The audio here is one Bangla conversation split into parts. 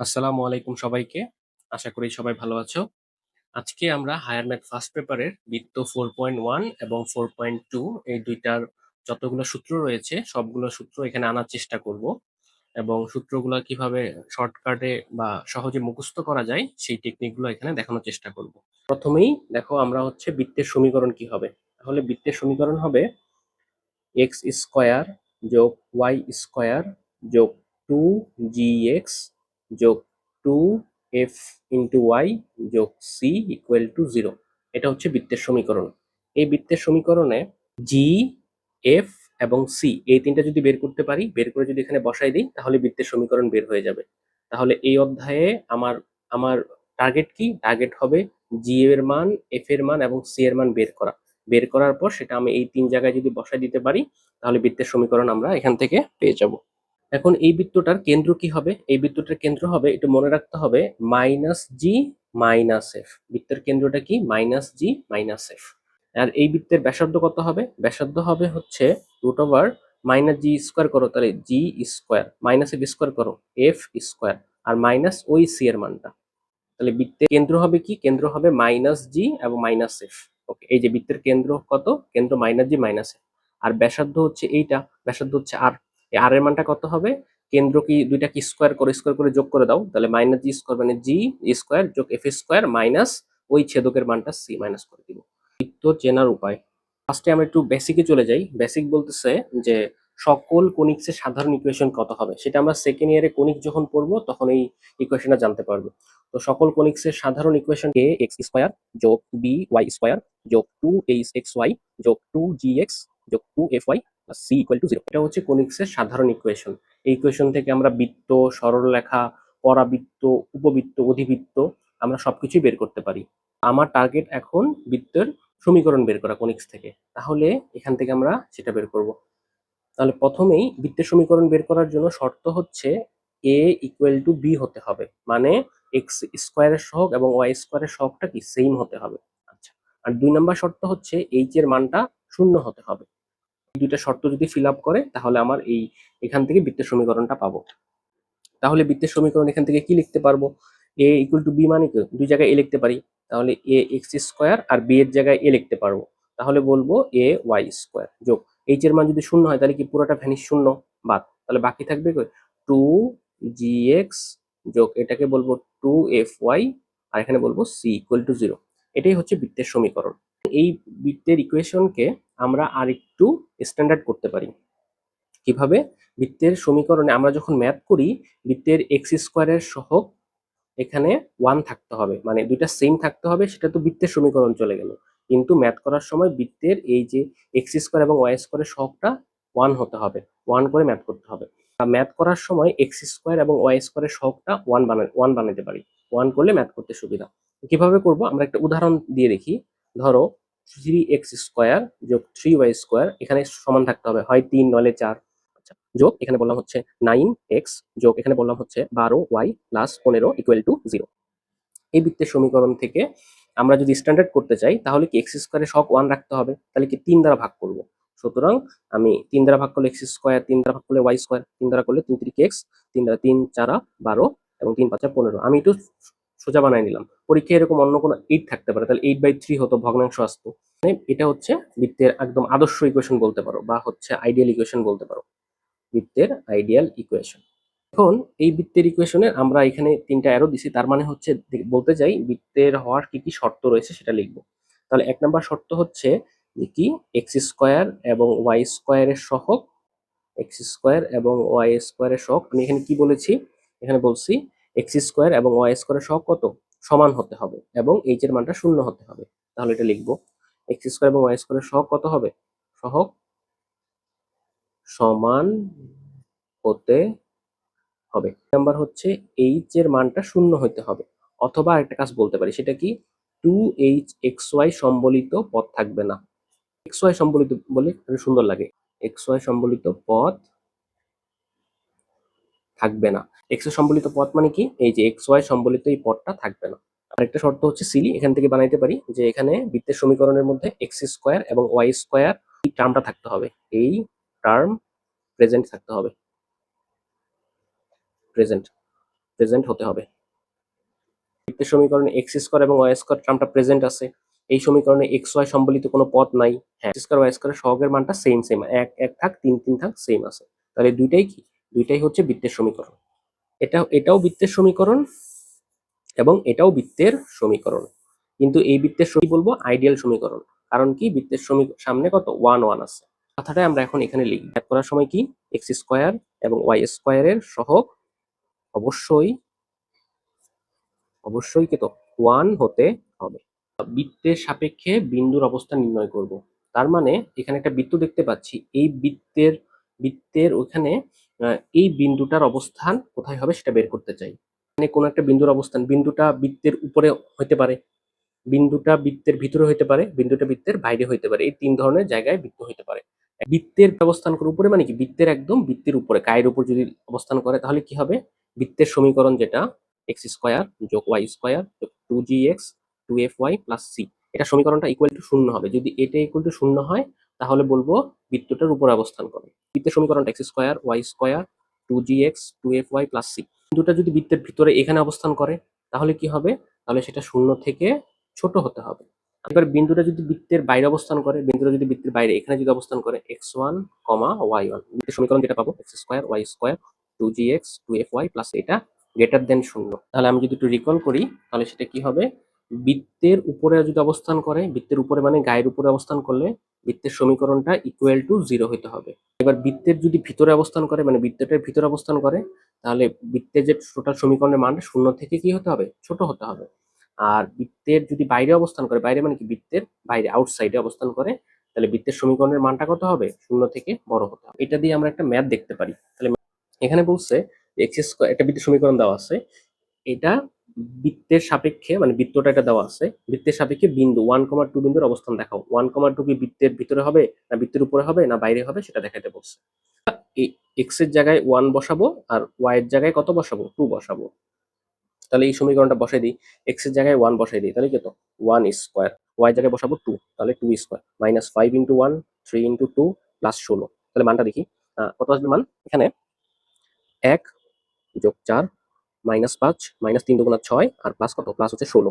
আসসালামু আলাইকুম সবাইকে। আশা করি সবাই ভালো আছো। আজকে আমরা হায়ার ম্যাথ ফার্স্ট পেপারের বৃত্ত ফোর পয়েন্ট ওয়ান এবং ফোর পয়েন্ট টু এই দুইটার যতগুলো সূত্র রয়েছে, সবগুলো সূত্র এখানে আনার চেষ্টা করব এবং সূত্রগুলো কীভাবে শর্টকাটে বা সহজে মুখস্থ করা যায়, সেই টেকনিকগুলো এখানে দেখানোর চেষ্টা করব। প্রথমেই দেখো আমরা হচ্ছে বৃত্তের সমীকরণ কি হবে। তাহলে বৃত্তের সমীকরণ হবে এক্স স্কোয়ার যোগ ওয়াই স্কোয়ার যোগ টু জি এক্স যোগ টু এফ ইন্টু ওয়াই যোগ সি ইকুয়াল টু জিরো এটা হচ্ছে বৃত্তের সমীকরণ। এই বৃত্তের সমীকরণে জি এফ এবং সি এই তিনটা যদি বের করতে পারি, বের করে যদি এখানে বসাই দিই, তাহলে বৃত্তের সমীকরণ বের হয়ে যাবে। তাহলে এই অধ্যায়ে আমার আমার টার্গেট কি? টার্গেট হবে জি এর মান এফ এর মান এবং সি এর মান বের করা। বের করার পর সেটা আমি এই তিন জায়গায় যদি বসাই দিতে পারি, তাহলে বৃত্তের সমীকরণ আমরা এখান থেকে পেয়ে যাব। এখন এই বৃত্তটার কেন্দ্র কি হবে? এই বৃত্তটার কেন্দ্র হবে, একটু মনে রাখতে হবে মাইনাস জি মাইনাস এফ বৃত্তের কেন্দ্রটা কি? মাইনাস জি মাইনাস এফ আর এই বৃত্তের ব্যাসার্ধ কত হবে? ব্যাসার্ধ হবে হচ্ছে root over minus G square করো, তাহলে G square minus F square করো এফ স্কোয়ার আর মাইনাস ওই সি এর মানটা। তাহলে বৃত্তের কেন্দ্র হবে কি? কেন্দ্র হবে মাইনাস জি এবং মাইনাস এফ ওকে এই যে বৃত্তের কেন্দ্র কত? কেন্দ্র মাইনাস জি মাইনাস এফ আর ব্যাসার্ধ হচ্ছে এইটা, ব্যাসার্ধ হচ্ছে আর এই আর এর মানটা কত হবে? কেন্দ্র কি দুইটা কি স্কোয়ার করে স্কোয়ার করে যোগ করে দাও, তাহলে মাইনাস জি স্কোয়ার মানে জি স্কোয়ার যোগ এফ স্কোয়ার মাইনাস ওই ছেদকের মানটা সি মাইনাস করে দিব। বৃত্ত চেনার উপায়। ফার্স্টে আমরা একটু বেসিকে চলে যাই। বেসিক বলতেছে যে সকল কনিক্সের সাধারণ ইকুয়েশন কত হবে? সেটা আমরা সেকেন্ড ইয়ারে কনিক্স যখন পড়ব, তখন এই ইকুয়েশনটা জানতে পারব। তো সকল কনিক্সের সাধারণ ইকুয়েশন এ এক্স স্কোয়ার যোগ বি ওয়াই স্কোয়ার যোগ টু এইচ এক্স ওয়াই যোগ টু জি এক্স যোগ two F Y C equal to zero. এটা হচ্ছে কনিক্সের সাধারণ ইকুয়েশন এই ইকুয়েশন থেকে আমরা বৃত্ত, সরলরেখা, পরাবৃত্ত, উপবৃত্ত, অধিবৃত্ত, আমরা সবকিছুই বের করতে পারি। আমার টার্গেট এখন বৃত্তের সমীকরণ বের করা কনিক্স থেকে। তাহলে এখান থেকে আমরা সেটা বের করব। তাহলে প্রথমেই বৃত্তের সমীকরণ বের করার জন্য শর্ত হচ্ছে এ ইকুয়াল টু বি হতে হবে। মানে এক্স স্কোয়ারের সহগ এবং ওয়াই স্কোয়ারের সহগটা কি? সেম হতে হবে। আচ্ছা আর দুই নম্বর শর্ত হচ্ছে এইচ এর মানটা শূন্য হতে হবে। দুইটা শর্ত যদি ফিল আপ করে, তাহলে আমার এই এখান থেকে বৃত্তের সমীকরণটা পাবো। তাহলে বৃত্তের সমীকরণ এখান থেকে কি লিখতে পারব? এ ইকুয়াল টু বি মানে কি? দুই জায়গায় এ লিখতে পারি। তাহলে এ এক্স স্কোয়ার আর বি এর জায়গায় এ লিখতে পারব। তাহলে বলব এ ওয়াই স্কোয়ার যোগ। এইচ এর মান যদি শূন্য হয়, তাহলে কি পুরোটা ভ্যানিশ শূন্য? বাদ। তাহলে বাকি থাকবে টু জি এক্স যোগ এটাকে বলব টু এফ ওয়াই আর এখানে বলব সি ইকুয়াল টু জিরো এটাই হচ্ছে বৃত্তের সমীকরণ। এই বৃত্তের ইকুয়েশনকে আমরা আরেকটু স্ট্যান্ডার্ড করতে পারি। কীভাবে? বৃত্তের সমীকরণে আমরা যখন ম্যাথ করি বৃত্তের এক্স স্কোয়ারের সহগ এখানে ওয়ান থাকতে হবে। মানে দুইটা সেম থাকতে হবে, সেটা তো বৃত্তের সমীকরণ চলে গেল। কিন্তু ম্যাথ করার সময় বৃত্তের এই যে এক্স স্কোয়ার এবং ওয়াই স্কোয়ারের সহগটা ওয়ান হতে হবে। ওয়ান করে ম্যাথ করতে হবে। ম্যাথ করার সময় এক্স স্কোয়ার এবং ওয়াই স্কোয়ারের সহগটা ওয়ান বানা ওয়ান বানাতে পারি। ওয়ান করলে ম্যাথ করতে সুবিধা। কীভাবে করব? আমরা একটা উদাহরণ দিয়ে দেখি। ধরো থ্রি এক্স স্কোয়ার যোগ থ্রি ওয়াই স্কোয়ার এখানে সমান থাকতে হবে, হয় তিন নলে চার। আচ্ছা যোগ, এখানে বললাম হচ্ছে নাইন এক্স যোগ, এখানে বললাম হচ্ছে বারো ওয়াই প্লাস পনেরো ইকুয়াল টু জিরো এই বৃত্তের সমীকরণ থেকে আমরা যদি স্ট্যান্ডার্ড করতে চাই, তাহলে কি এক্স স্কোয়ারে শখ ওয়ান রাখতে হবে? তাহলে কি তিন দ্বারা ভাগ করব? সুতরাং আমি তিন দ্বারা ভাগ করলে এক্স স্কোয়ার তিন দ্বারা ভাগ করলে ওয়াই স্কোয়ার তিন দ্বারা করলে তিন তিরিক এক্স তিন দ্বারা তিন, চারা বারো এবং তিন পাঁচা পনেরো। আমি একটু সোজা বানাই নিলাম। পরীক্ষায় এরকম অন্য কোনো এইট থাকতে পারে, তাহলে এইট বাই থ্রি হতো ভগ্নাংশ আসতো। মানে এটা হচ্ছে বৃত্তের একদম আদর্শ ইকুয়েশন বলতে পারো, বা হচ্ছে আইডিয়াল ইকুয়েশন বলতে পারো। বৃত্তের আইডিয়াল ইকুয়েশন এখন এই বৃত্তের ইকুয়েশনে আমরা এখানে তিনটা অ্যারো দিছি, তার মানে হচ্ছে বলতে চাই বৃত্তের হওয়ার কি কি শর্ত রয়েছে সেটা লিখব। তাহলে এক নম্বর শর্ত হচ্ছে যে কি? এক্স স্কোয়ার এবং ওয়াই স্কোয়ারের সহগ এক্স স্কোয়ার এবং ওয়াই স্কোয়ারের সহগ। আমি এখানে কি বলেছি? এখানে বলছি এক্স স্কোয়ার এবং ওয়াই স্কোয়ারের সহগ কত? সমান হতে হবে এবং এইচ এর মানটা শূন্য হতে হবে। তাহলে এটা লিখব। এক্স স্কোয়ার এবং ওয়াই স্কোয়ারের সহগ কত হবে? সহগ সমান হতে হবে। নাম্বার হচ্ছে এইচ এর মানটা শূন্য হতে হবে। অথবা আরেকটা কাজ বলতে পারি, সেটা কি? টু এইচ এক্স ওয়াই সম্বলিত পথ থাকবে না। এক্স ওয়াই সম্বলিত বলে সুন্দর লাগে। এক্স ওয়াই সম্বলিত পথ থাকবে না। এক্স সম্বলিত পথ মানে কি? এই যে এক্স ওয়াই সম্বলিত এই পথটা থাকবে না। আরেকটা শর্ত হচ্ছে সিলি এখান থেকে বানাইতে পারি যে এখানে বৃত্তের সমীকরণের মধ্যে এক্স স্কোয়ার এবং ওয়াই স্কোয়ার এই টার্মটা থাকতে হবে। এই টার্ম প্রেজেন্ট থাকতে হবে। প্রেজেন্ট প্রেজেন্ট হতে হবে। বৃত্তের সমীকরণে এক্স স্কোয়ার এবং ওয়াই স্কোয়ার টার্মটা প্রেজেন্ট আছে। এই সমীকরণে এক্স ওয়াই সম্বলিত কোনো পথ নাই। হ্যাঁ স্কোয়ার ওয়াই স্কোয়ার সহগের মানটা সেম সেম এক এক থাক, তিন তিন থাক সেম আছে। তাহলে দুইটাই কি? দুইটাই হচ্ছে বৃত্তের সমীকরণ। এটা এটাও বৃত্তের সমীকরণ এবং এটাও বৃত্তের সমীকরণ। কিন্তু এই বৃত্তের সমী বলব? আইডিয়াল সমীকরণ। কারণ কি? বৃত্তের সমী সামনে কত? ওয়ান ওয়ান আছে। কথাটা আমরা এখন এখানে লিখি ম্যাথ করার সময় কি? এক্স স্কোয়ার এবং ওয়াই স্কোয়ারের সহগ অবশ্যই অবশ্যই কত ওয়ান হতে হবে। বৃত্তের সাপেক্ষে বিন্দুর অবস্থান নির্ণয় করব। তার মানে এখানে একটা বৃত্ত দেখতে পাচ্ছি। এই বৃত্তের বৃত্তের ওখানে এই বিন্দুটার অবস্থান কোথায় হবে সেটা বের করতে চাই। মানে কোন একটা বিন্দুর অবস্থান, বিন্দুটা বৃত্তের উপরে হতে পারে, বিন্দুটা বৃত্তের ভিতরে হতে পারে, বিন্দুটা বৃত্তের বাইরে হতে পারে, এই তিন ধরনের জায়গায় বৃত্ত হতে পারে। বৃত্তের অবস্থান করে উপরে মানে কি? বৃত্তের একদম বৃত্তের উপরে, কায়ের উপর যদি অবস্থান করে তাহলে কি হবে? বৃত্তের সমীকরণ যেটা, এক্স স্কোয়ার যোগ ওয়াই স্কোয়ার যোগ two G X two F Y plus C. এটা সমীকরণটা ইকুয়াল টু শূন্য হবে। যদি এটা ইকুয়াল টু শূন্য হয় তাহলে বলব বৃত্তটার উপরে অবস্থান করে। বৃত্তের সমীকরণটা X square Y square two G X two F Y plus C বিন্দুটা যদি বৃত্তের ভিতরে এখানে অবস্থান করে, তাহলে কি হবে? তাহলে সেটা শূন্য থেকে ছোট হতে হবে। এবার বিন্দুটা যদি বৃত্তের বাইরে অবস্থান করে, বিন্দুটা যদি বৃত্তের বাইরে এখানে যদি অবস্থান করে এক্স ওয়ান কমা ওয়াই ওয়ান বৃত্তের সমীকরণ যেটা পাবো X square Y square two G X two F Y plus এটা গ্রেটার দেন শূন্য। তাহলে আমি যদি একটু রিকল করি, তাহলে সেটা কি হবে? বৃত্তের উপরে যদি অবস্থান করে, বৃত্তের উপরে মানে গায়ের উপরে অবস্থান করলে বৃত্তের সমীকরণটা ইকুয়াল টু জিরো হতে হবে। এবার বৃত্তের যদি ভিতরে অবস্থান করে মানে বৃত্তটার ভিতরে অবস্থান করে, তাহলে বৃত্তের যে টোটাল সমীকরণের মান, শূন্য থেকে কি হতে হবে? ছোট হতে হবে। আর বৃত্তের যদি বাইরে অবস্থান করে, বাইরে মানে কি? বৃত্তের বাইরে আউটসাইডে অবস্থান করে, তাহলে বৃত্তের সমীকরণের মানটা কত হবে? শূন্য থেকে বড় হতে হবে। এটা দিয়ে আমরা একটা ম্যাথ দেখতে পারি। তাহলে এখানে বলছে এক্স স্কোয়ার একটা বৃত্তের সমীকরণ দেওয়া আছে। এটা বৃত্তের সাপেক্ষে মানে বৃত্তটা এটা দেওয়া আছে, বৃত্তের সাপেক্ষে বিন্দু ওয়ান কমা টু বিন্দুর অবস্থান দেখাও। ওয়ান কমা টু কি বৃত্তের ভিতরে হবে, না বৃত্তের উপরে হবে, না বাইরে হবে, সেটা দেখাতে বলছে। এক্সের জায়গায় ওয়ান বসাবো আর ওয়াই এর জায়গায় কত বসাবো? টু বসাবো। তাহলে এই সমীকরণটা বসাই দিই। এক্সের জায়গায় ওয়ান বসাই দিই, তাহলে কত? ওয়ান স্কোয়ার ওয়াই জায়গায় বসাবো টু তাহলে two square minus five into one three into two plus ষোলো। তাহলে মানটা দেখি। কত আসবে মান? এখানে এক যোগ চার মাইনাস পাঁচ, মাইনাস তিন দুগুণা ছয়, আর প্লাস কত? প্লাস হচ্ছে ষোলো।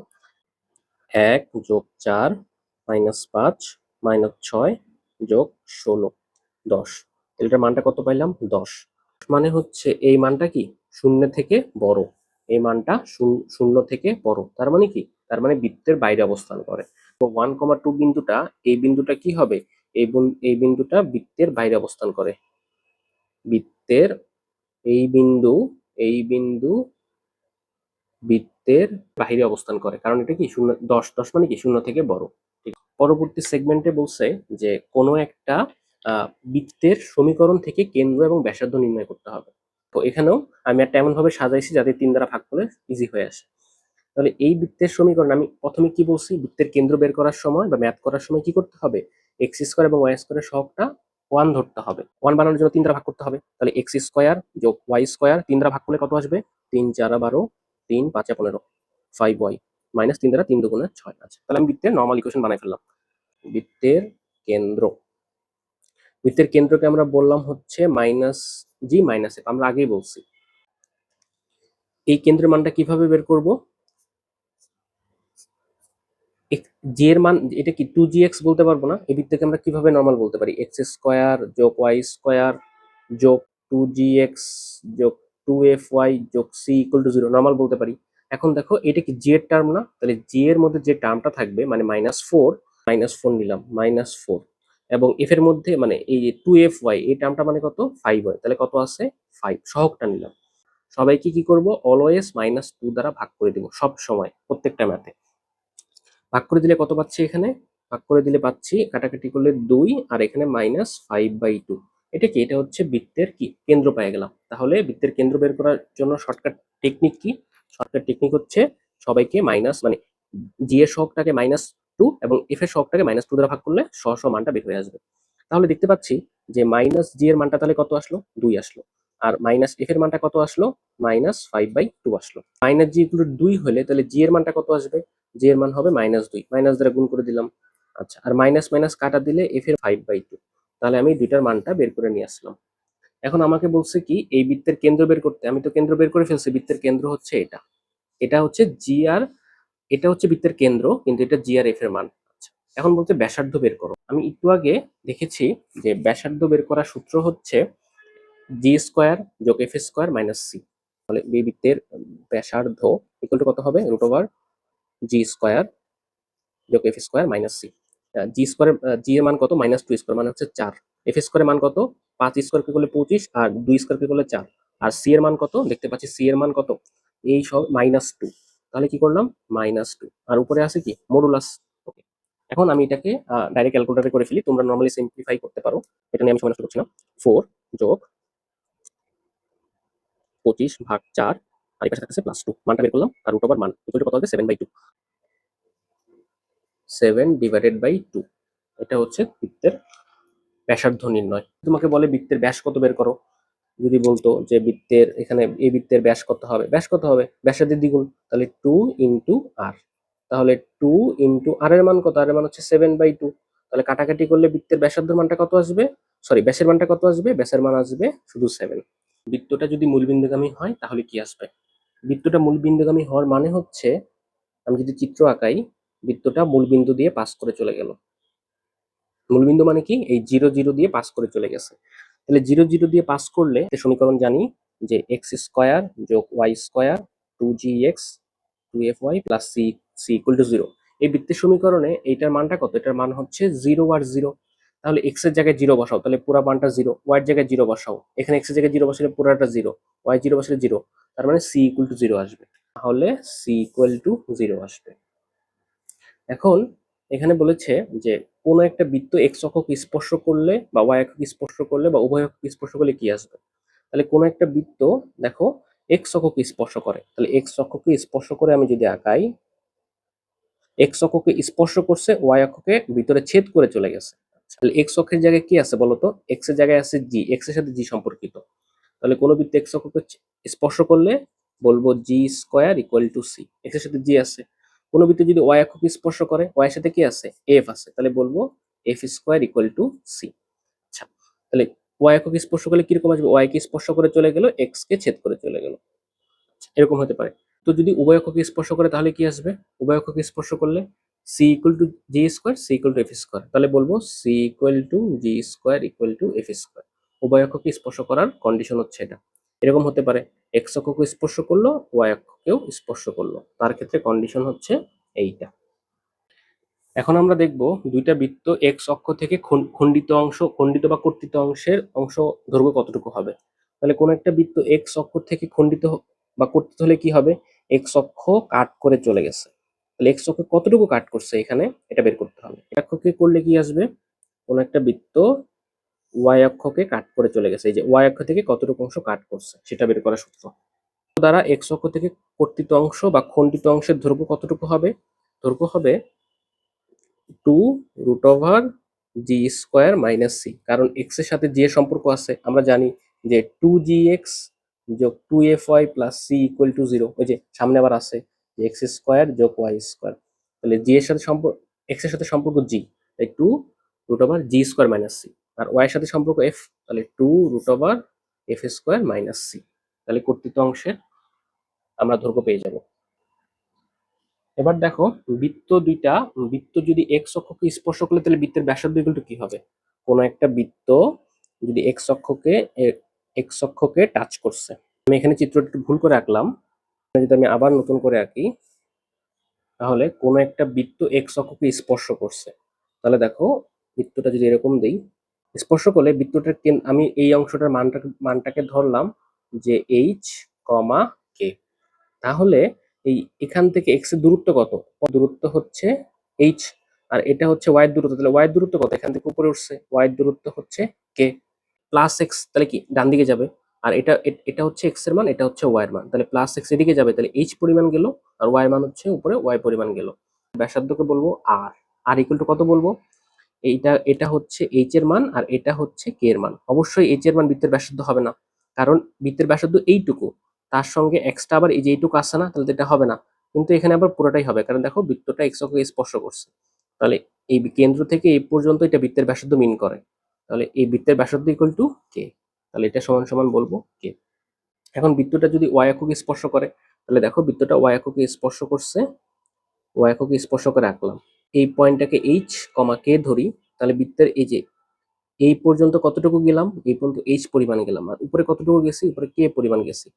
এক যোগ চার, মাইনাস পাঁচ, মাইনাস ছয় যোগ ষোলো, দশ। এটার মানটা কত পাইলাম? দশ। মানে হচ্ছে এই মানটা কি? শূন্য থেকে বড়। এই মানটা শূন্য থেকে বড়। তার মানে কি? তার মানে বৃত্তের বাইরে অবস্থান করে। ওয়ান কমা টু বিন্দুটা, এই বিন্দুটা কি হবে? এই এই বিন্দুটা বৃত্তের বাইরে অবস্থান করে। বৃত্তের এই বিন্দু এই বিন্দু বৃত্তের বাহিরে অবস্থান করে। কারণ এটা কি? শূন্য, দশ দশ মানে কি? শূন্য থেকে বড়? পরবর্তী সেগমেন্টে বলছে যে কোনো একটা বৃত্তের সমীকরণ থেকে কেন্দ্র এবং ব্যাসার্ধ নির্ণয় করতে হবে। তো এখানেও আমি একটা এমনভাবে সাজাইছি যাতে তিন দ্বারা ভাগ করলে ইজি হয়ে আসে। তাহলে এই বৃত্তের সমীকরণ আমি প্রথমে কি বলছি? বৃত্তের কেন্দ্র বের করার সময় বা ম্যাথ করার সময় কি করতে হবে? এক্স স্কোয়ার এবং ওয়াই স্কোয়ারের সহগটা ওয়ান ধরতে হবে। ওয়ান বানানোর জন্য তিন দ্বারা ভাগ করতে হবে। তাহলে এক্স স্কোয়ার যোগ ওয়াই স্কোয়ার তিন দ্বারা ভাগ করলে কত আসবে? তিন, চার, বারো তিন, পাঁচে পনেরো। ফাইভ ওয়াই মাইনাস তিন দ্বারা তিন দুগুণে ছয়। আছে তাহলে আমি বৃত্তের নর্মাল ইকুয়েশন বানাই ফেললাম। বৃত্তের কেন্দ্র। বৃত্তের কেন্দ্রকে আমরা বললাম হচ্ছে মাইনাস জি মাইনাস এফ আমরা আগেই বলছি। এই কেন্দ্রের মানটা কীভাবে বের করব? জি এর মান, এটা কি টু জি এক্স বলতে পারব না? এই বৃত্তকে আমরা কীভাবে নর্মাল বলতে পারি? এক্স স্কোয়ার যোগ ওয়াই স্কোয়ার যোগ টু জি এক্স যোগ টু এফ ওয়াই যোগ C equal to zero normal বলতে পারি। এখন দেখো, এটা কি জি এর টার্ম না? তাহলে জি এর মধ্যে যে টার্মটা থাকবে মানে মাইনাস ফোর মাইনাস ফোর নিলাম মাইনাস ফোর এবং এফ এর মধ্যে মানে এই যে টু এফ ওয়াই এই টার্মটা মানে কত? ফাইভ হয়। তাহলে কত আছে ফাইভ সহগটা নিলাম। সবাইকে কি করব? অলওয়েজ মাইনাস টু দ্বারা ভাগ করে দিব, সব সময়, প্রত্যেকটা ম্যাথে ভাগ করে দিলে কত পাচ্ছি এখানে? ভাগ করে দিলে পাচ্ছি, কাটাকাটি করলে দুই, আর এখানে মাইনাস ফাইভ বাই টু এটা কি? এটা হচ্ছে বৃত্তের কি? কেন্দ্র পেয়ে গেলাম। তাহলে বৃত্তের কেন্দ্র বের করার জন্য শর্টকাট টেকনিক কি? শর্টকাট টেকনিক হচ্ছে সবাইকে মাইনাস মানে জি এর সহগটাকে মাইনাস টু এবং এফ এর সহগটাকে মাইনাস টু দ্বারা ভাগ করলে সহ সহ মানটা বের হয়ে আসবে। তাহলে দেখতে পাচ্ছি যে মাইনাস জি এর মানটা তাহলে কত আসলো? দুই আসলো। আর মাইনাস এফ এর মানটা কত আসলো? মাইনাস ফাইভ বাই টু আসলো। মাইনাস জি ইকুয়াল দুই হলে তাহলে জি এর মানটা কত আসবে? জি এর মান হবে মাইনাস দুই। মাইনাস দ্বারা গুণ করে দিলাম। আচ্ছা আর মাইনাস মাইনাস কাটা দিলে এফ এর ফাইভ বাই টু তাহলে আমি দুইটার মানটা বের করে নিয়ে আসলাম। এখন আমাকে বলছে কি, এই বৃত্তের কেন্দ্র বের করতে, আমি তো কেন্দ্র বের করে ফেলছি, বৃত্তের কেন্দ্র হচ্ছে এটা। এটা হচ্ছে জি আর এটা হচ্ছে বৃত্তের কেন্দ্র, কিন্তু এটা জি আর এফ এর মান। আচ্ছা এখন বলতে ব্যাসার্ধ বের করো। আমি একটু আগে দেখেছি যে ব্যাসার্ধ বের করার সূত্র হচ্ছে জি স্কোয়ার যোগ এফ স্কোয়ার মাইনাস সি তাহলে এই বৃত্তের ব্যাসার্ধ ইকুয়াল টু কত হবে? রুট ওভার জি স্কোয়ার যোগ F square minus C G square G এর মান কত? মাইনাস টু স্কোয়ার মানে হচ্ছে চার। এফ স্কোয়ারের মান কত? পাঁচ স্কোয়ার কে করলে পঁচিশ, আর দুই স্কোয়ার কে করলে চার। আর সি এর মান কত? দেখতে পাচ্ছি সি এর মান কত? এই সব মাইনাস টু তাহলে কি করলাম? মাইনাস টু আর উপরে আছে কি? মডুলাস ওকে এখন আমি এটাকে ডাইরেক্ট ক্যালকুলেটারে করে ফেলি। তোমরা নর্মালি সিম্পলিফাই করতে পারো। এটা নিয়ে আমি সময় নষ্ট করছি না। ফোর যোগ পঁচিশ ভাগ চার, আর এখানে থাকছে প্লাস টু মানটা বের করলাম। আর রুট ওভার মান। কত হবে? Seven by two seven divided by two. এটা হচ্ছে বৃত্তের ব্যাসার্ধ নির্ণয়। তোমাকে বলে বৃত্তের ব্যাস কত বের করো? যদি বলতো যে বৃত্তের এখানে এই বৃত্তের ব্যাস কত হবে? ব্যাস কত হবে? ব্যাসার্ধের দ্বিগুণ। তাহলে টু ইন্টু আর। তাহলে টু ইন্টু আর এর মান কত? আর এর মান হচ্ছে সেভেন বাই টু। তাহলে কাটাকাটি করলে বৃত্তের ব্যাসার্ধ মানটা কত আসবে? সরি, ব্যাসের মানটা কত আসবে? ব্যাসের মান আসবে শুধু সেভেন। বৃত্তটা যদি মূলবিন্দুগামী হয়, তাহলে কি আসবে? বৃত্তটা মূলবিন্দুগামী হওয়ার মানে হচ্ছে, আমি যদি চিত্র আঁকাই বৃত্তটা মূলবিন্দু দিয়ে পাস করে চলে গেল। মূলবিন্দু মানে কি? এই জিরো জিরো দিয়ে পাস করে চলে গেছে। তাহলে জিরো জিরো দিয়ে পাস করলে সমীকরণ জানি যে এক্স স্কোয়ার যোগ Y square two G X two F Y plus C C equal to zero এই বৃত্তের সমীকরণে এইটার মানটা কত? এটার মান হচ্ছে জিরো আর জিরো। তাহলে এক্সের জায়গায় জিরো বসাও। তাহলে পুরো মানটা জিরো। ওয়াই এর জায়গায় জিরো বসাও। এখানে এক্সের জায়গায় জিরো বসালে পুরাটা জিরো। ওয়াই জিরো বসালে জিরো। তার মানে সি ইকুয়াল টু জিরো আসবে। তাহলে সি ইকুয়াল টু জিরো আসবে। এখন এখানে বলেছে যে কোনো একটা বৃত্ত এক্স অক্ষকে স্পর্শ করলে বা ওয়াই অক্ষকে স্পর্শ করলে বা উভয় অক্ষকে স্পর্শ করলে কি আসবে? তাহলে কোনো একটা বৃত্ত, দেখো এক্স অক্ষকে স্পর্শ করে। তাহলে এক্স অক্ষকে স্পর্শ করে আমি যদি আঁকাই এক্স অক্ষকে স্পর্শ করছে ওয়াই অক্ষকে ভিতরে ছেদ করে চলে গেছে। তাহলে এক্স অক্ষের জায়গায় কি আছে বলতো? এক্সের জায়গায় আছে জি এক্সের সাথে জি সম্পর্কিত। তাহলে কোনো বৃত্ত এক্স অক্ষকে স্পর্শ করলে বলব G square equal to C এক্সের সাথে জি আছে। কোনো বৃত্ত যদি ওয়াই অক্ষকে স্পর্শ করে ওয়াই সাথে কি আছে? এফ আছে। তাহলে বলব F square equal to C আচ্ছা তাহলে ওয়াই অক্ষকে স্পর্শ করলে কীরকম আসবে? ওয়াই কে স্পর্শ করে চলে গেল এক্স কে ছেদ করে চলে গেল। আচ্ছা, এরকম হতে পারে। তো যদি উভয় অক্ষকে স্পর্শ করে তাহলে কি আসবে? উভয় অক্ষকে স্পর্শ করলে C equal to G square C equal to F square তাহলে বলব C equal to G square equal to F square উভয় অক্ষকে স্পর্শ করার কন্ডিশন হচ্ছে এটা। এরকম হতে পারে। এক্স অক্ষকে স্পর্শ করল ওয়াই অক্ষকেও স্পর্শ করল। তার ক্ষেত্রে কন্ডিশন হচ্ছে এইটা। এখন আমরা দেখব দুইটা বৃত্ত এক্স অক্ষ থেকে খণ্ডিত অংশ, খণ্ডিত বা কর্তিত অংশের অংশ দৈর্ঘ্য কতটুকু হবে? তাহলে কোন একটা বৃত্ত এক্স অক্ষ থেকে খণ্ডিত বা কর্তিত হলে কি হবে? এক্স অক্ষ কাট করে চলে গেছে। তাহলে এক্স অক্ষ কতটুকু কাট করছে এখানে? এটা বের করতে হবে। অক্ষকে করলে কি আসবে? কোন একটা বৃত্ত ওয়াই অক্ষকে কাট করে চলে গেছে। এই যে ওয়াই অক্ষ থেকে কতটুকু অংশ কাট করছে, সেটা বের করা সূত্র। দ্বারা এক্স অক্ষ থেকে কর্তিত অংশ বা খণ্ডিত অংশের দৈর্ঘ্য কতটুকু হবে? দৈর্ঘ্য হবে two root over G square minus C কারণ এক্সের সাথে জি এর সম্পর্ক আছে, আমরা জানি যে টু জি এক্স যোগ two F Y plus C equal to zero ওই যে সামনে আবার আছে যে এক্স স্কোয়ার যোগ ওয়াই স্কোয়ার তাহলে জি এর সাথে সম্পর্ক এক্সের সাথে সম্পর্ক জি তাই two root over G square minus C আর ওয়াই এর সাথে সম্পর্ক এফ তাহলে two root over F square minus C তাহলে কর্তৃত অংশের আমরা দৈর্ঘ্য পেয়ে যাব। এবার দেখো, বৃত্ত দুইটা, বৃত্ত যদি এক্স অক্ষকে স্পর্শ করলে তাহলে বৃত্তের ব্যাসার্ধ ইকুয়াল কি হবে? কোনো একটা বৃত্ত যদি এক্স অক্ষকে এক্স অক্ষকে টাচ করছে। আমি এখানে চিত্রটা একটু ভুল করে আঁকলাম। যদি আমি আবার নতুন করে আঁকি, তাহলে কোনো একটা বৃত্ত এক্স অক্ষকে স্পর্শ করছে। তাহলে দেখো, বৃত্তটা যদি এরকম দেই স্পর্শ করলে বৃত্তটার আমি এই অংশটার মানটাকে মানটাকে ধরলাম যে এইচ কমা কে তাহলে এই এখান থেকে এক্সের দূরত্ব কত? দূরত্ব হচ্ছে এইচ আর এটা হচ্ছে ওয়াই দূরত্ব। তাহলে ওয়াই দূরত্ব কত? এখান থেকে উপরে উঠছে। ওয়াই দূরত্ব হচ্ছে কে প্লাস এক্স তাহলে কি? ডান দিকে যাবে। আর এটা এটা হচ্ছে এক্সের মান, এটা হচ্ছে ওয়াই এর মান। তাহলে প্লাস এক্স এদিকে যাবে, তাহলে এইচ পরিমাণ গেল, আর ওয়াই মান হচ্ছে উপরে ওয়াই পরিমাণ গেল। ব্যাসার্ধকে বলব আর আর ইকুয়াল টু কত বলব? এইটা, এটা হচ্ছে এইচ এর মান আর এটা হচ্ছে কে এর মান। অবশ্যই এইচ এর মান বৃত্তের ব্যাসার্ধ হবে না। কারণ বৃত্তের ব্যাসার্ধ এইটুকু। তার সঙ্গে এক্সট্রা আবার এই যে এইটুকু আসছে না, তাহলে এটা হবে না। কিন্তু এখানে আবার পুরোটাই হবে। কারণ দেখো, বৃত্তটা এক্স অক্ষকে স্পর্শ করছে। তাহলে এই কেন্দ্র থেকে এই পর্যন্ত এটা বৃত্তের ব্যাসার্ধ মিন করে। তাহলে এই বৃত্তের ব্যাসার্ধ ইকুয়াল টু কে তাহলে এটা সমান সমান বলব কে এখন বৃত্তটা যদি ওয়াই এককে স্পর্শ করে, তাহলে দেখো, বৃত্তটা ওয়াই এককে স্পর্শ করছে। ওয়াই এককে স্পর্শ করে আঁকলাম। এই পয়েন্টটাকে এইচ কমা কে ধরি, তাহলে বৃত্তের এই যে, এই পর্যন্ত কতটুকু গেলাম? এই পর্যন্ত এইচ পরিমাণ গেলাম। আর উপরে কতটুকু গেছি? উপরে কে পরিমাণ গেছি।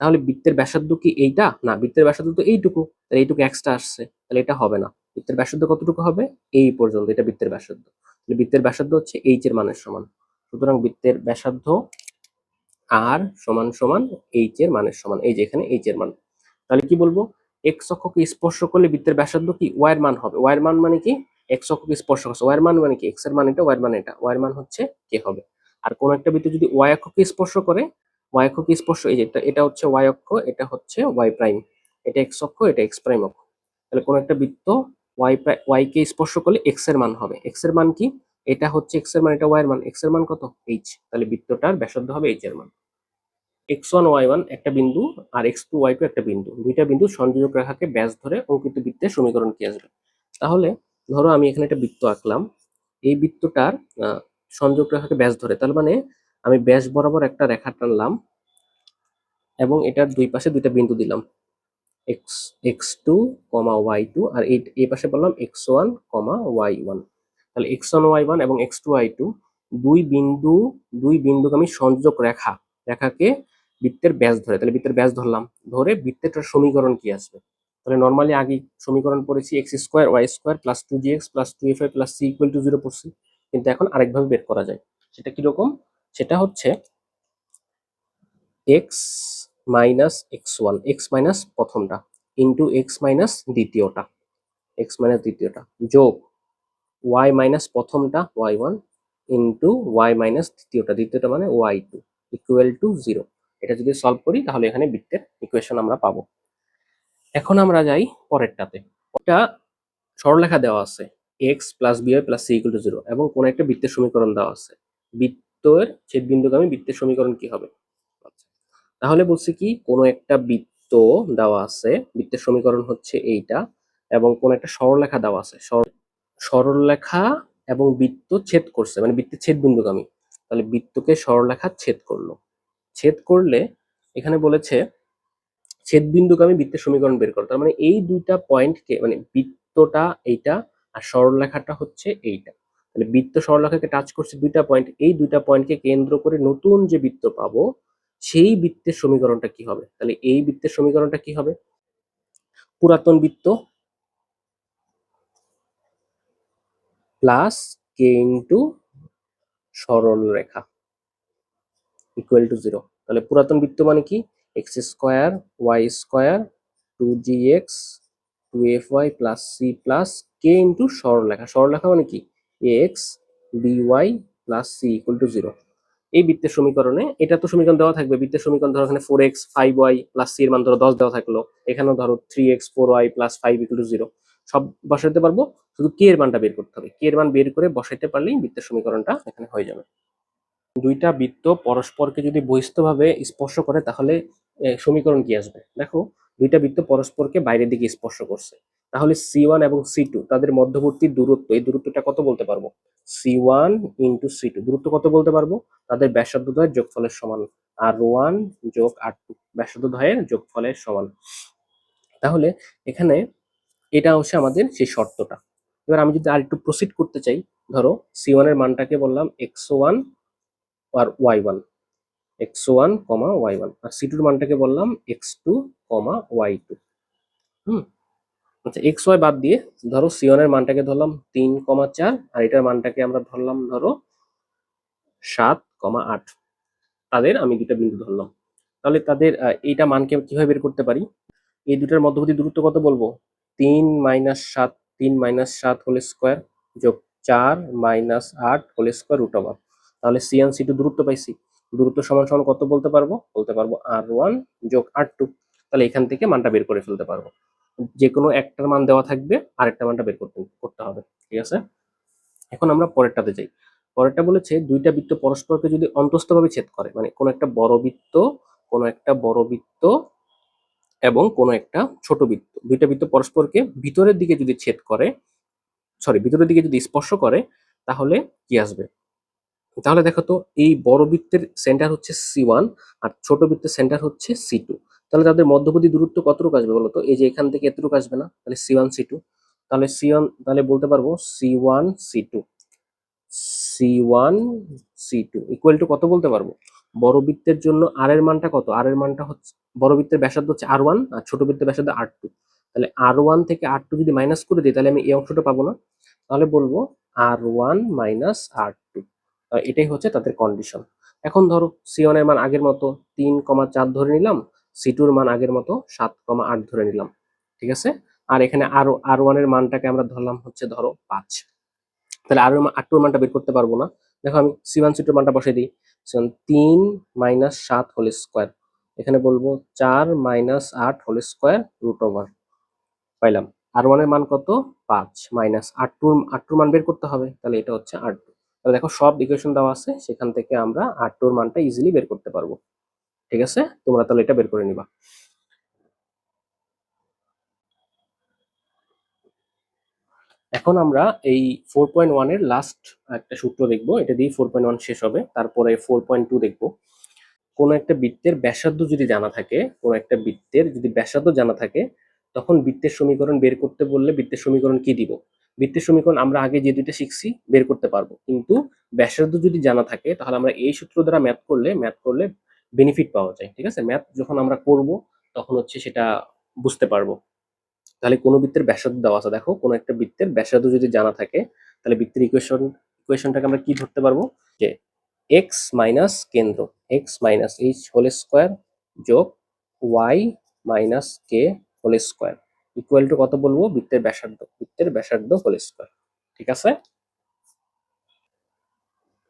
তাহলে বৃত্তের ব্যাসার্ধ কি এইটা? না, বৃত্তের ব্যাসার্ধ তো এইটুকু। তাহলে এইটুকু এক্সট্রা আসছে। তাহলে এটা হবে না। বৃত্তের ব্যাসার্ধ কতটুকু হবে? এই পর্যন্ত, এটা বৃত্তের ব্যাসার্ধ। তাহলে বৃত্তের ব্যাসার্ধ হচ্ছে এইচ এর মানের সমান। সুতরাং বৃত্তের ব্যাসার্ধ আর সমান সমান এইচ এর মানের সমান। এই যে এখানে এইচ এর মান। তাহলে কি বলব? এক্স অক্ষকে স্পর্শ করলে বৃত্তের ব্যাসার্ধ কি? ওয়াই এর মান হবে। ওয়াই এর মান মানে কি? এক্স অক্ষকে স্পর্শ করছে। ওয়াই এর মান মানে কি? এক্সের মান এটা ওয়াই এর মান এটা। ওয়াই এর মান হচ্ছে কে হবে? আর কোন একটা বৃত্ত যদি ওয়াই অক্ষকে স্পর্শ করে ওয়াই অক্ষকে স্পর্শ, এই যে এটা হচ্ছে ওয়াই অক্ষ এটা হচ্ছে ওয়াই প্রাইম এটা এক্স অক্ষ এটা এক্স প্রাইম অক্ষ। তাহলে কোন একটা বৃত্ত ওয়াই ওয়াই কে স্পর্শ করলে এক্সের মান হবে। এক্সের মান কি? এটা হচ্ছে এক্সের মান, এটা ওয়াই এর মান। এক্সের মান কত? এইচ। তাহলে বৃত্তটার ব্যাসার্ধ হবে এইচ এর মান। এক্স ওয়ান ওয়াই ওয়ান একটা বিন্দু আর এক্স টু ওয়াই টু একটা বিন্দু। দুইটা বিন্দু সংযোজক রেখাকে ব্যাস ধরে অঙ্কিত বৃত্তের সমীকরণ কি আসবে? তাহলে ধরো আমি এখানে একটা বৃত্ত আঁকলাম। এই বৃত্তটার সংযোগ রেখাকে ব্যাস ধরে, তার মানে আমি ব্যাস বরাবর একটা রেখা টানলাম এবং এটার দুই পাশে দুইটা বিন্দু দিলাম। এক্স এক্স টু কমা ওয়াই টু আর এই এই পাশে বললাম এক্স ওয়ান কমা ওয়াই ওয়ান তাহলে এক্স ওয়ান ওয়াই ওয়ান এবং এক্স টু ওয়াই টু দুই বিন্দু, দুই বিন্দুকে আমি সংযোগ রেখা, রেখাকে বৃত্তের ব্যাস ধরে, তাহলে বৃত্তের ব্যাস ধরলাম, ধরে বৃত্তের সমীকরণ কি আসবে? তাহলে নর্মালি আগে সমীকরণ পড়েছি X square Y square plus two G X plus two F I plus C equal to zero পড়ছি, কিন্তু এখন আরেকভাবে বের করা যায়। সেটা কীরকম সেটা হচ্ছে X minus X one X minus প্রথমটা ইন্টু এক্স মাইনাস দ্বিতীয়টা এক্স মাইনাস দ্বিতীয়টা যোগ ওয়াই মাইনাস প্রথমটা Y one into Y minus দ্বিতীয়টা দ্বিতীয়টা মানে Y two equal to zero এটা যদি সলভ করি তাহলে এখানে বৃত্তের ইকুয়েশন আমরা পাবো। এখন আমরা যাই পরেরটাতে। এটা সরলরেখা দেওয়া আছে X plus B Y plus C equal to zero এবং কোন একটা বৃত্তের সমীকরণ দেওয়া আছে। বৃত্তের ছেদবিন্দুগামী বৃত্তের সমীকরণ কি হবে? আচ্ছা, তাহলে বলছি কি কোনো একটা বৃত্ত দেওয়া আছে বৃত্তের সমীকরণ হচ্ছে এইটা এবং কোন একটা সরলরেখা দেওয়া আছে। সর- সরলরেখা এবং বৃত্ত ছেদ করছে মানে বৃত্তের ছেদ বিন্দুগামী তাহলে বৃত্তকে সরলরেখা ছেদ করল। ছেদ করলে এখানে বলেছে ছেদ বিন্দুগামী বৃত্তের সমীকরণ বের করো। তার মানে এই দুইটা পয়েন্টকে মানে বৃত্তটা এইটা আর সরলরেখাটা হচ্ছে এইটা। তাহলে বৃত্ত সরলরেখাকে টাচ করছে দুইটা পয়েন্ট এই দুইটা পয়েন্টকে কেন্দ্র করে নতুন যে বৃত্ত পাবো, সেই বৃত্তের সমীকরণটা কি হবে? তাহলে এই বৃত্তের সমীকরণটা কি হবে? পুরাতন বৃত্ত প্লাস কে ইন্টু সরল রেখা ইকুয়াল টু জিরো তাহলে পুরাতন বৃত্ত মানে কি X square Y square two G X two F Y plus C plus K into সরলরেখা সরলরেখা মানে কি? X B Y plus C equal to zero এই বৃত্তের সমীকরণে, এটা তো সমীকরণ দেওয়া থাকবে। বৃত্তের সমীকরণ ধরো এখানে four X five Y plus C এর মান ধরো দশ দেওয়া থাকল। এখানেও ধরো three X four Y plus five equal to zero সব বসাতে পারব? শুধু কে এর মানটা বের করতে হবে। কে এর মান বের করে বসাইতে পারলেই বৃত্তের সমীকরণটা এখানে হয়ে যাবে। দুইটা বৃত্ত পরস্পরকে যদি বহিস্থভাবে স্পর্শ করে, তাহলে সমীকরণ কি আসবে? দেখো, দুইটা বৃত্ত পরস্পরকে বাইরের দিকে স্পর্শ করছে। তাহলে সি ওয়ান এবং সি টু তাদের মধ্যবর্তী দূরত্ব, এই দূরত্বটা কত বলতে পারব? C one into C two দূরত্ব কত বলতে পারব? তাদের ব্যাসার্ধদ্বয়ের যোগফলের সমান আর ওয়ান যোগ আর টু ব্যাসার্ধদ্বয়ের যোগফলের সমান। তাহলে, এখানে এটা হচ্ছে আমাদের সেই শর্তটা। এবার আমি যদি আর একটু প্রসিড করতে চাই, ধরো সি ওয়ানের মানটাকে বললাম এক্স ওয়ান আর y one x one comma y one আর সি টুর মানটাকে বললাম x two comma y two হুম আচ্ছা এক্স ওয়াই বাদ দিয়ে ধরো সি ওয়ানের মানটাকে ধরলাম তিন কমা চার, আর এটার মানটাকে আমরা ধরলাম ধরো সাত কমা আট। তাদের আমি দুটা বিন্দু ধরলাম। তাহলে তাদের এইটা মানকে কীভাবে বের করতে পারি? এই দুটার মধ্যবর্তী দূরত্ব কত বলব? তিন মাইনাস সাত, তিন মাইনাস সাত হোল স্কোয়ার যোগ চার মাইনাস আট হোল স্কোয়ার রুট ওভার তাহলে সি সি টু দূরত্ব পাইছি। দূরত্ব সমান সমান কত বলতে পারব? বলতে পারব আর ওয়ান যোগ আর টু তাহলে এখান থেকে মানটা বের করে ফেলতে পারব। যে কোনো একটার মান দেওয়া থাকবে, আরেকটা মানটা বের করতে করতে হবে। ঠিক আছে? এখন আমরা পরেরটাতে যাই। পরেরটা বলেছে দুইটা বৃত্ত পরস্পরকে যদি অন্তস্থভাবে ছেদ করে মানে কোনো একটা বড় বৃত্ত, কোনো একটা বড় বৃত্ত এবং কোনো একটা ছোট বৃত্ত। দুইটা বৃত্ত পরস্পরকে ভিতরের দিকে যদি ছেদ করে সরি ভিতরের দিকে যদি স্পর্শ করে, তাহলে কি আসবে? তাহলে দেখো তো, এই বড় বৃত্তের সেন্টার হচ্ছে সি ওয়ান আর ছোট বৃত্তের সেন্টার হচ্ছে সি টু তাহলে তাদের মধ্যবর্তী দূরত্ব কতটুকু আসবে বলো তো? এই যে এখান থেকে এতটুকু আসবে না, তাহলে সি ওয়ান সি টু তাহলে সি ওয়ান তাহলে বলতে পারব C one C two C one C two equal to কত বলতে পারব? বড় বৃত্তের জন্য আর এর মানটা কত? আর এর মানটা হচ্ছে, বড় বৃত্তের ব্যাসার্ধ হচ্ছে আর ওয়ান আর ছোট বৃত্তের ব্যাসার্ধ আর টু তাহলে আর ওয়ান থেকে আর টু যদি মাইনাস করে দিই, তাহলে আমি এই অংশটা পাবো না। তাহলে বলব R one minus R two এটাই হচ্ছে তাদের কন্ডিশন এখন ধরো সি ওয়ানের মান আগের মতো তিন কমা চার ধরে নিলাম সি টুর মান আগের মতো সাত কমা আট ধরে নিলাম, ঠিক আছে? আর এখানে আর আর ওয়ানের মানটাকে আমরা ধরলাম হচ্ছে ধরো পাঁচ। তাহলে আর আর টুর মানটা বের করতে পারব না। দেখো আমি সি ওয়ান সি টুর মানটা বসে দিই। সি ওয়ান তিন মাইনাস সাত হোল স্কোয়ার এখানে বলব চার মাইনাস আট হোল স্কোয়ার রুট ওভার পাইলাম। আর ওয়ানের মান কত? পাঁচ। মাইনাস আর টুর আর টুর মান বের করতে হবে। তাহলে এটা হচ্ছে আর টু তাহলে দেখো সব ইকুয়েশন দেওয়া আছে, সেখান থেকে আমরা আর টুর মানটা ইজিলি বের করতে পারব। ঠিক আছে? তোমরা তাহলে এটা বের করে নিবা। এখন আমরা এই ফোর পয়েন্ট ওয়ানের লাস্ট একটা সূত্র দেখব। এটা দিয়ে ফোর পয়েন্ট ওয়ান শেষ হবে। তারপরে ফোর পয়েন্ট টু দেখব। কোনো একটা বৃত্তের ব্যাসার্ধ যদি জানা থাকে, কোনো একটা বৃত্তের যদি ব্যাসার্ধ জানা থাকে তখন বৃত্তের সমীকরণ বের করতে বললে বৃত্তের সমীকরণ কি দিব? বৃত্তের সমীকরণ আমরা আগে যে দুইটা শিখছি বের করতে পারব। কিন্তু ব্যাসার্ধ যদি জানা থাকে, তাহলে আমরা এই সূত্র দ্বারা ম্যাথ করলে ম্যাথ করলে বেনিফিট পাওয়া যায়, ঠিক আছে? ম্যাথ যখন আমরা করব, তখন হচ্ছে সেটা বুঝতে পারব। তাহলে কোনো বৃত্তের ব্যাসার্ধ দেওয়া আছে। দেখো, কোনো একটা বৃত্তের ব্যাসার্ধ যদি জানা থাকে, তাহলে বৃত্তের ইকুয়েশন ইকুয়েশনটাকে আমরা কি ধরতে পারব? যে এক্স মাইনাস কেন্দ্র X minus H whole square যোগ Y minus K whole square. Equal to কত বলব? বৃত্তের ব্যাসার্ধ। বৃত্তের ব্যাসার্ধ হোল স্কোয়ার। ঠিক আছে?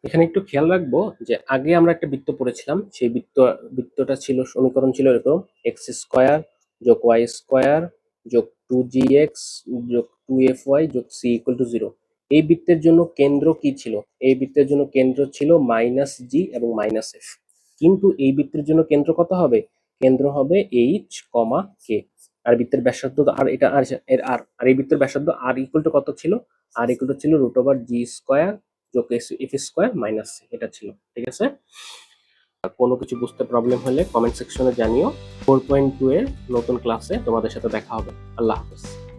এখানে একটু খেয়াল রাখব যে আগে আমরা একটা বৃত্ত পড়েছিলাম, সেই বৃত্ত, বৃত্তটা ছিল, সমীকরণ ছিল এরকম এক্স স্কোয়ার যোগ ওয়াই স্কোয়ার যোগ টু জি এক্স যোগ টু এফ ওয়াই যোগ সি ইকুয়াল টু জিরো এই বৃত্তের জন্য কেন্দ্র কি ছিল? এই বৃত্তের জন্য কেন্দ্র ছিল মাইনাস জি এবং মাইনাস এফ কিন্তু এই বৃত্তের জন্য কেন্দ্র কত হবে? কেন্দ্র হবে এইচ কমা কে আর বৃত্তের ব্যাসার্ধ আর এটা আর এর আর আর এই বৃত্তের ব্যাসার্ধ আর ইকুয়াল টু কত ছিল? আর ইকুয়াল টু ছিল রুট ওভার জি স্কোয়ার যোগ এফ স্কোয়ার মাইনাস এটা ছিল, ঠিক আছে? কোনো কিছু বুঝতে প্রবলেম হলে কমেন্ট সেকশনে জানিও। ফোর পয়েন্ট টু এর নতুন ক্লাসে তোমাদের সাথে দেখা হবে। আল্লাহ হাফেজ।